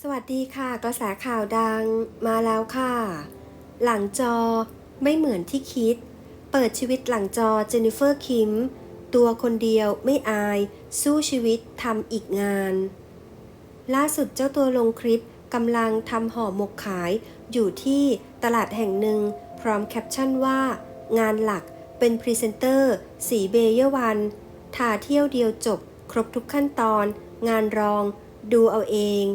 สวัสดีค่ะ กระแสข่าวดังมาแล้วค่ะ หลังจอไม่เหมือนที่คิด เปิดชีวิตหลังจอเจนนิเฟอร์คิม ตัวคนเดียวไม่อาย สู้ชีวิตทำอีกงาน ล่าสุดเจ้าตัวลงคลิปกำลังทำห่อหมกขายอยู่ที่ตลาดแห่งหนึ่ง พร้อมแคปชั่นว่า งานหลักเป็นพรีเซนเตอร์ สีเบเยอร์วันทาเที่ยวเดียวจบ ครบทุกขั้นตอน งานรอง ดูเอาเอง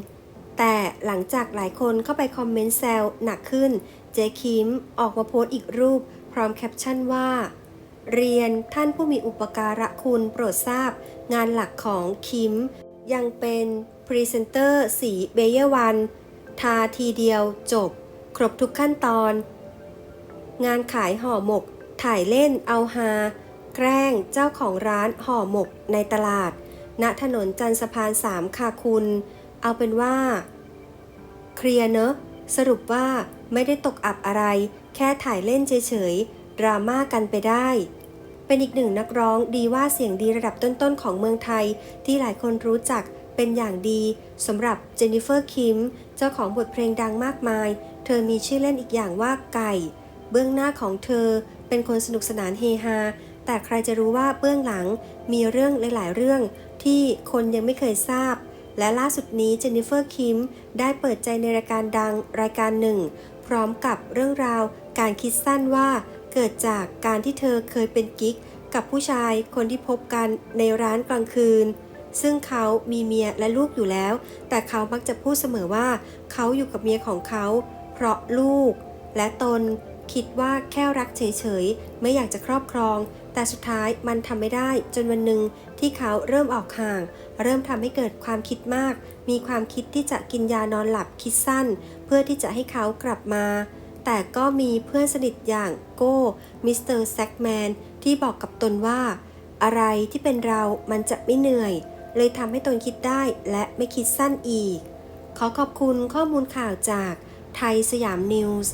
แต่หลังจากหลายคนเข้าไปคอมเมนต์แซวหนักขึ้น เจคิมออกมาโพสต์อีกรูป พร้อมแคปชั่นว่า เรียนท่านผู้มีอุปการะคุณโปรดทราบ งานหลักของคิม ยังเป็นพรีเซนเตอร์สีเบเยอร์วันทาทีเดียวจบ ครบทุกขั้นตอน งานขายห่อหมก ถ่ายเล่นเอาฮาแกล้งเจ้าของร้านห่อหมกในตลาด ณถนนจันสะพานสามค่ะคุณ เอาเป็นว่า เคลียร์เนอะ สรุปว่าไม่ได้ตกอับอะไร แค่ถ่ายเล่นเฉยๆ ดราม่ากันไปได้ เป็นอีกหนึ่งนักร้องดีว่าเสียงดีระดับต้นๆ ของเมืองไทย ที่หลายคนรู้จักเป็นอย่างดีสำหรับเจนนิเฟอร์คิม เจ้าของบทเพลงดังมากมาย เธอมีชื่อเล่นอีกอย่างว่าไก่ เบื้องหน้าของเธอเป็นคนสนุกสนานเฮฮา แต่ใครจะรู้ว่าเบื้องหลังมีเรื่องหลาย ๆ เรื่องที่คนยังไม่เคยทราบ และล่าสุดนี้เจนนิเฟอร์คิมได้เปิดใจในรายการดังรายการหนึ่ง พร้อมกับเรื่องราวการคิดสั้นว่าเกิดจากการที่เธอเคยเป็นกิ๊กกับผู้ชายคนที่พบกันในร้านกลางคืน ซึ่งเขามีเมียและลูกอยู่แล้ว แต่เขามักจะพูดเสมอว่า เขาอยู่กับเมียของเขา เพราะลูก และตน คิดว่าแค่รักเฉยๆ ไม่อยากจะครอบครอง แต่สุดท้ายมันทำไม่ได้จนวันหนึ่งที่เขาเริ่มออกห่าง เริ่มทำให้เกิดความคิดมาก มีความคิดที่จะกินยานอนหลับคิดสั้น เพื่อที่จะให้เขากลับมา แต่ก็มีเพื่อนสนิทอย่างโก้มิสเตอร์แซกแมนที่บอกกับตนว่า อะไรที่เป็นเรามันจะไม่เหนื่อย เลยทำให้ตนคิดได้และไม่คิดสั้นอีก ขอขอบคุณข้อมูลข่าวจากไทยสยามนิวส์